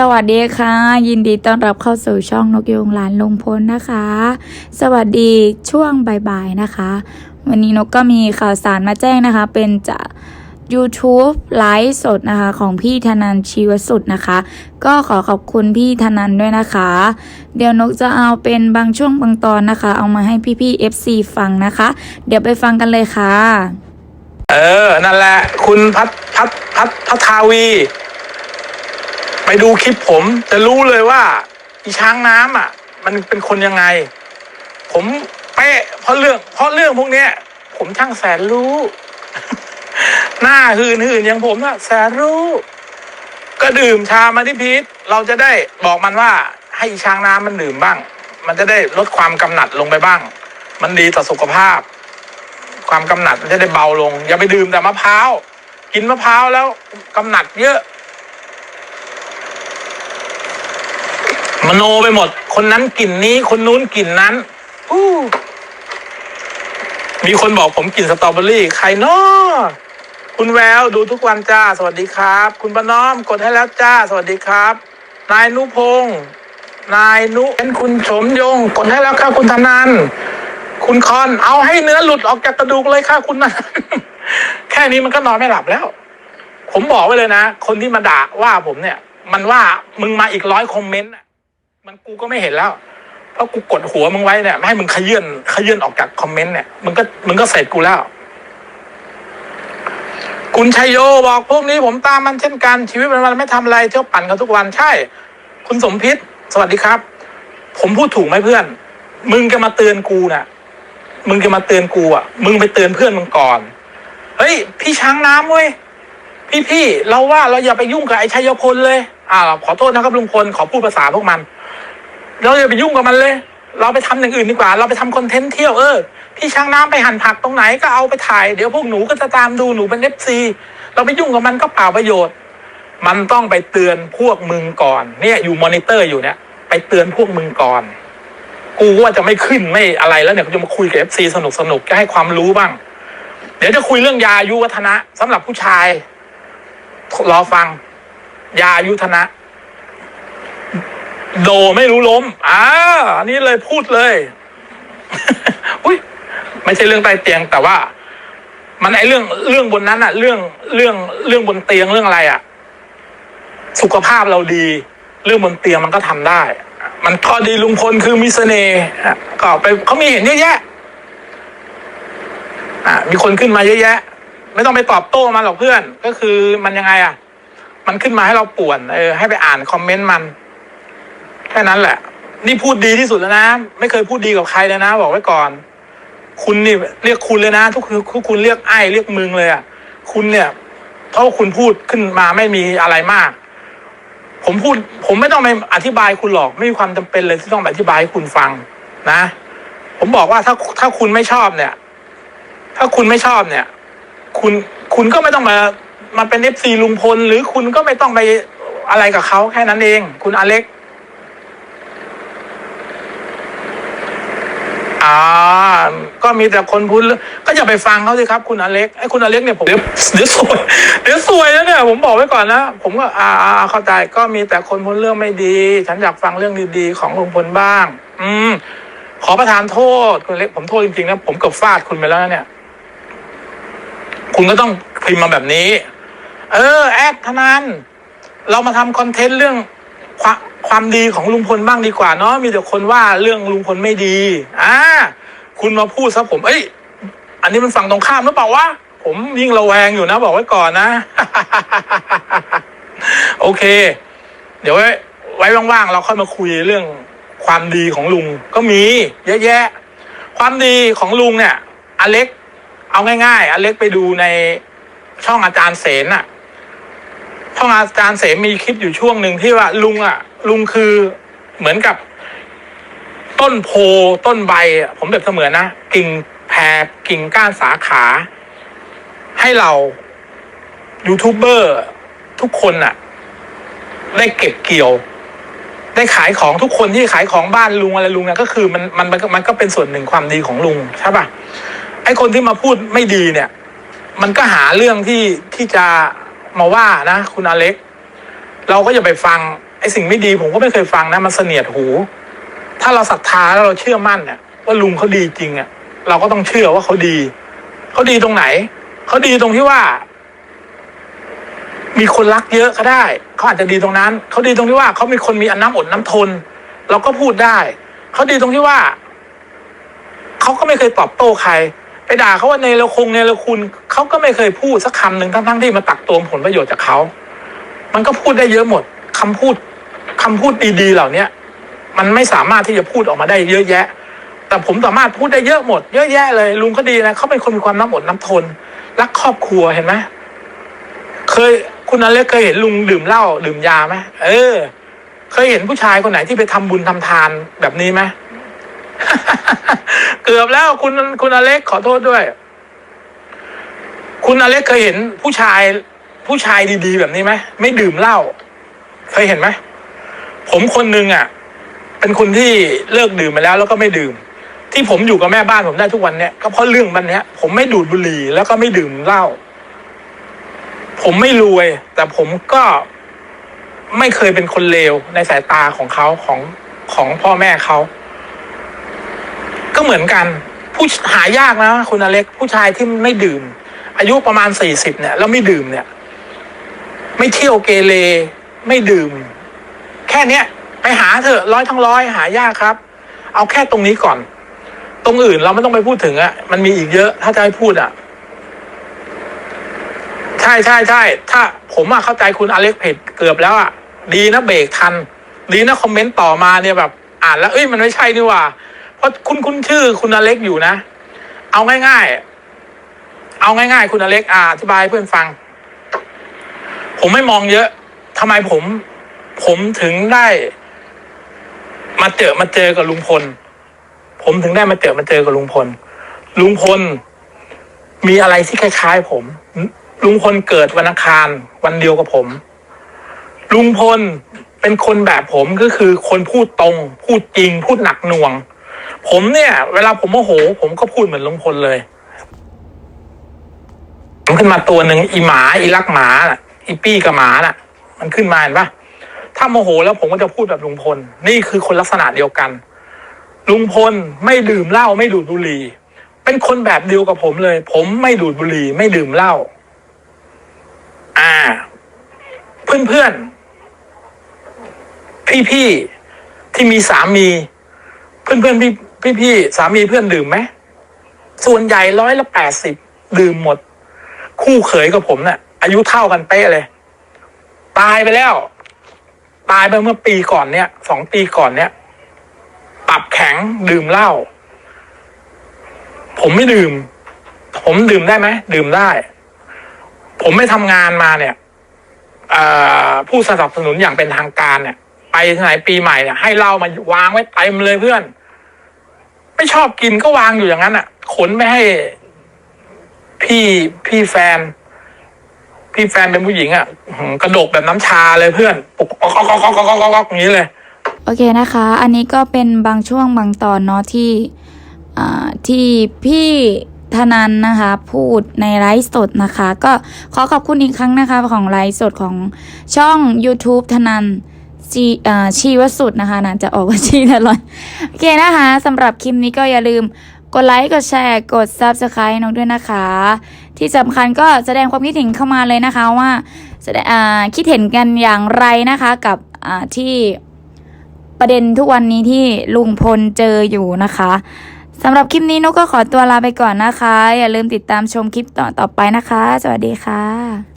สวัสดีค่ะ ยินดีต้อนรับเข้าสู่ช่องนกยูงหลานลุงพลนะคะ สวัสดีช่วงบ่ายๆนะคะ วันนี้นกก็มีข่าวสารมาแจ้งนะคะ เป็นจาก YouTube ไลฟ์สดนะคะ ของพี่ธนันชีวสุดนะคะ ก็ขอขอบคุณพี่ธนันด้วยนะคะ เดี๋ยวนกจะเอาเป็นบางช่วงบางตอนนะคะ เอามาให้พี่ๆ FC ฟังนะคะ เดี๋ยวไปฟังกันเลยค่ะ เออ นั่นแหละ คุณพัทพัทพัทพัทาวี ไปดูคลิปผมจะรู้เลยว่าอีช้างน้ำอะ มันเป็นคนยังไง ผมเป๊ะเพราะเรื่องเพราะเรื่องพวกเนี้ย ผมช่างแสนรู้ หน้าหื่นหื่นอย่างผมนะแสนรู้ ก็ดื่มชามาที่พีทเราจะได้บอกมันว่า ให้อีช้างน้ำมันดื่มบ้าง มันจะได้ลดความกำหนัดลงไปบ้าง มันดีต่อสุขภาพ ความกำหนัดมันจะได้เบาลง อย่าไปดื่มแต่มะพร้าวกินมะพร้าวแล้วกำหนัดเยอะ มโนไปหมด คนนั้นกลิ่นนี้ คนนู้นกลิ่นนั้นมีคนบอกผมกลิ่นสตรอเบอรี่ ใครเนาะคุณแววดูทุกวันจ้า สวัสดีครับ คุณประน้อมกดให้แล้วจ้า สวัสดีครับ นายนุพงศ์นายนุเป็นคุณชมยงกดให้แล้วครับคุณธนันคุณคอนเอาให้เนื้อหลุดออกจากกระดูกเลยค่ะคุณนะแค่นี้มันก็นอนไม่หลับแล้ว ผมบอกไว้เลยนะ คนที่มาด่าว่าผมเนี่ย มันว่ามึงมาอีกร้อยคอมเมนต์ มันกูก็ไม่เห็นแล้ว เพราะกูกดหัวมึงไว้เนี่ยไม่ให้มึงขยื่นขยื่นออกจากคอมเมนต์เนี่ยมึงก็มึงก็เสร็จกูแล้ว คุณชัยโยบอกพวกนี้ผมตามมันเช่นกันชีวิตมันไม่ทำอะไรเที่ยวปั่นกันทุกวันใช่ คุณสมพิษสวัสดีครับ ผมพูดถูกไหมเพื่อน มึงจะมาเตือนกูน่ะ มึงจะมาเตือนกูอะ มึงไปเตือนเพื่อนมึงก่อนเฮ้ย พี่ช้างน้ำเว้ยพี่พี่เราว่าเราอย่าไปยุ่งกับไอ้ชัยพลเลย อ่า ขอโทษนะครับลุงพลขอพูดภาษาพวกมัน เราอย่าไปยุ่งกับมันเลย เราไปทำอย่างอื่นดีกว่า เราไปทำคอนเทนต์เที่ยวเออพี่ช้างน้ำไปหั่นผักตรงไหนก็เอาไปถ่าย เดี๋ยวพวกหนูก็จะตามดูหนูเป็นเอฟซีเราไปยุ่งกับมันก็เปล่าประโยชน์ มันต้องไปเตือนพวกมึงก่อน เนี่ยอยู่มอนิเตอร์อยู่เนี่ย ไปเตือนพวกมึงก่อน กูว่าจะไม่ขึ้นไม่อะไรแล้วเนี่ยกูจะมาคุยกับเอฟซีสนุกสนุกๆจะให้ความรู้บ้าง เดี๋ยวจะคุยเรื่องยาอายุวัฒนะสำหรับผู้ชาย รอฟัง ยาอายุธนะ โดไม่รู้ล้ม อ่า อันนี้เลยพูดเลย อุ้ยไม่ใช่เรื่องใต้เตียงแต่ว่า มันไอเรื่องเรื่องบนนั้นอะเรื่องเรื่องเรื่องบนเตียงเรื่องอะไรอะสุขภาพเราดี เรื่องบนเตียงมันก็ทำได้ มันข้อดีลุงพลคือมีเสน่ห์อ่ก็ไปเขามีเห็นเยอะแยะอะมีคนขึ้นมาเยอะแยะ ไม่ต้องไปตอบโต้มันหรอกเพื่อน ก็คือมันยังไงอะมันขึ้นมาให้เราป่วน เออ ให้ไปอ่านคอมเมนต์มัน ค่นั้นแหละ นี่พูดดีที่สุดแล้วนะ ไม่เคยพูดดีกับใครเลยนะ บอกไว้ก่อน คุณนี่เรียกคุณเลยนะ ทุกทุกคุณเรียกไอ้เรียกมึงเลยอะ คุณเนี่ยเพราะว่าคุณพูดขึ้นมาไม่มีอะไรมาก ผมพูด ผมไม่ต้องไปอธิบายคุณหรอก ไม่มีความจำเป็นเลยที่ต้องไปอธิบายให้คุณฟังนะ ผมบอกว่าถ้าถ้าคุณไม่ชอบเนี่ย ถ้าคุณไม่ชอบเนี่ย คุณคุณก็ไม่ต้องมามาเป็นเอฟซีลุงพล หรือคุณก็ไม่ต้องไปอะไรกับเขาแค่นั้นเอง คุณอเล็ก อ่าก็มีแต่คนพูดก็อย่าไปฟังเขาสิครับ คุณอเล็กไอ้คุณอเล็กเนี่ยผมเดี๋ยวเดี๋ยวสวยเดี๋ยวสวยแล้วเนี่ยผมบอกไว้ก่อนนะผมก็อ่าเข้าใจก็มีแต่คนพูดเรื่องไม่ดี ฉันอยากฟังเรื่องดีๆของลุงพลบ้าง อืมขอประทานโทษคุณเล็กผมโทษจริงๆนะผมเกือบฟาดคุณไปแล้วเนี่ย คุณก็ต้องพิมพ์มาแบบนี้ เออ แอดทนันเรามาทำคอนเทนต์เรื่องความความดีของลุงพลบ้างดีกว่าเนาะมีแต่คนว่าเรื่องลุงพลไม่ดี อ่า คุณมาพูดซะผมเอ้ย อันนี้มันฝั่งตรงข้ามหรือเปล่าวะผมยิ่งระแวงอยู่นะ บอกไว้ก่อนนะ โอเค เดี๋ยวไว้ไว้ว่างๆเราค่อยมาคุยเรื่องความดีของลุงก็มีเยอะแยะ ความดีของลุงเนี่ย อเล็ก เอาง่าย ๆ อเล็กไปดูในช่องอาจารย์เสนน่ะช่องอาจารย์เสนมีคลิปอยู่ช่วงหนึ่งที่ว่าลุงอะลุงคือเหมือนกับ ต้นโพต้นใบ ผมแบบเสมือนนะกิ่งแผ่กิ่งก้านสาขา ให้เรายูทูบเบอร์ทุกคนน่ะได้เก็บเกี่ยว ได้ขายของทุกคนที่ขายของบ้านลุงอะไรลุงเนี่ยก็คือมันมันมันก็เป็นส่วนหนึ่งความดีของลุงใช่ปะไอคนที่มาพูดไม่ดีเนี่ย มันก็หาเรื่องที่ที่จะมาว่านะ คุณอเล็ก เราก็อย่าไปฟังไอสิ่งไม่ดีผมก็ไม่เคยฟังนะมันเสนียดหู ถ้าเราศรัทธาแล้วเราเชื่อมั่นเนี่ยว่าลุงเขาดีจริงอะเราก็ต้องเชื่อว่าเขาดี เขาดีตรงไหน เขาดีตรงที่ว่า มีคนรักเยอะก็ได้ เขาอาจจะดีตรงนั้น เขาดีตรงที่ว่าเขามีคนมีอันน้ำอดน้ำทน เราก็พูดได้ เขาดีตรงที่ว่า เขาก็ไม่เคยตอบโต้ใคร ไปด่าเขาว่าในละคงในละคุณเขาก็ไม่เคยพูดสักคำหนึ่งทั้งๆที่มาตักตวงผลประโยชน์จากเขา มันก็พูดได้เยอะหมดคำพูดคำพูดดีๆเหล่าเนี้ย มันไม่สามารถที่จะพูดออกมาได้เยอะแยะ แต่ผมสามารถพูดได้เยอะหมด เยอะแยะเลยลุงก็ดีนะเขาเป็นคนมีความน้ำอดน้ำทนรักครอบครัวเห็นไหมเคยคุณอเล็กเคยเห็นลุงดื่มเหล้าดื่มยาไหมเออ เคยเห็นผู้ชายคนไหนที่ไปทำบุญทำทานแบบนี้ไหมเกือบแล้วคุณคุณอเล็กขอโทษด้วย คุณอเล็กเคยเห็นผู้ชายผู้ชายดีๆ แบบนี้ไหมไม่ดื่มเหล้าเคยเห็นไหมผมคนหนึ่งอะ เป็นคนที่เลิกดื่มไปแล้วแล้วก็ไม่ดื่ม ที่ผมอยู่กับแม่บ้านผมได้ทุกวันเนี่ยก็เพราะเรื่องมันเนี้ยผมไม่ดูดบุหรี่แล้วก็ไม่ดื่มเหล้าผมไม่รวย แต่ผมก็ไม่เคยเป็นคนเลวในสายตาของเขาของของพ่อแม่เขาก็เหมือนกันผู้หายากนะคุณอเล็กผู้ชายที่ไม่ดื่ม อายุประมาณสี่สิบเนี่ยแล้วไม่ดื่มเนี่ย ไม่เที่ยวเกเรไม่ดื่ม แค่เนี้ย ไปหาเถอะร้อยทั้งร้อยหายากครับ เอาแค่ตรงนี้ก่อน ตรงอื่นเราไม่ต้องไปพูดถึงอะมันมีอีกเยอะถ้าจะให้พูดอะใช่ใช่ใช่ถ้าผมอะเข้าใจคุณอเล็กเพจเกือบแล้วอะดีนะเบรกทัน ดีนะคอมเมนต์ต่อมาเนี่ยแบบ อ่านแล้วเอ้ยมันไม่ใช่นี่ว่า เพราะคุณคุณชื่อคุณอเล็กอยู่นะ เอาง่าย ๆ เอาง่าย ๆ คุณอเล็กอ่าอธิบายเพื่อนฟัง ผมไม่มองเยอะทำไมผม ผมถึงได้ มาเจอมาเจอกับลุงพล ผมถึงได้มาเจอมาเจอกับลุงพล ลุงพล มีอะไรที่คล้ายๆ ผม ลุงพลเกิดวันอังคารวันเดียวกับผม ลุงพลเป็นคนแบบผมก็คือคนพูดตรง พูดจริง พูดหนักหน่วง ผมเนี่ย เวลาผมโมโห ผมก็พูดเหมือนลุงพลเลยมันขึ้นมาตัวหนึ่งอีหมา อีลักหมาน่ะ อีปี้กับหมาน่ะ มันขึ้นมาเห็นปะ ถ้าโมโหแล้วผมก็จะพูดแบบลุงพล นี่คือคนลักษณะเดียวกัน ลุงพลไม่ดื่มเหล้าไม่ดูดบุหรี่ เป็นคนแบบเดียวกับผมเลย ผมไม่ดูดบุหรี่ไม่ดื่มเหล้าอ่า เพื่อนเพื่อนพี่พี่ที่มีสามี เพื่อนเพื่อนพี่พี่พี่สามีเพื่อนดื่มไหมส่วนใหญ่ร้อยละแปดสิบดื่มหมด คู่เขยกับผมเนะ่ะอายุเท่ากันเป๊ะเลย ตายไปแล้ว ตายไปเมื่อปีก่อนเนี่ยสองปีก่อนเนี่ยตับแข็งดื่มเหล้าผมไม่ดื่ม ผมดื่มได้ไหมดื่มได้ ผมไม่ทำงานมาเนี่ยผู้สนับสนุนอย่างเป็นทางการเนี่ย ไปไหนปีใหม่เนี่ยให้เหล้ามาวางไว้เต็มเลยเพื่อน ไม่ชอบกินก็วางอยู่อย่างนั้นอะ ขนไม่ให้พี่พี่แฟน พี่แฟนเป็นผู้หญิงอะกระดกแบบน้ำชาเลยเพื่อนปุกก๊อกก๊อกก๊อกก๊อกก๊อกอย่างนี้เลย โอเคนะคะ อันนี้ก็เป็นบางช่วงบางตอนเนาะที่อ่าที่พี่ธนันนะคะพูดในไลฟ์สดนะคะ ก็ขอขอบคุณอีกครั้งนะคะของไลฟ์สดของช่อง YouTube ธนันชีอาชีวสุดนะคะนะจะออกว่าชีตลอดโอเคนะคะสำหรับคลิปนี้ก็อย่าลืม กดไลค์กดแชร์กด Subscribe น้องด้วยนะคะ ที่สำคัญก็แสดงความคิดเห็นเข้ามาเลยนะคะว่าแสดงคิดเห็นกันอย่างไรนะคะกับที่ประเด็นทุกวันนี้ที่ลุงพลเจออยู่นะคะสำหรับคลิปนี้นุกก็ขอตัวลาไปก่อนนะคะ อย่าลืมติดตามชมคลิปต่อต่อไปนะคะ สวัสดีค่ะ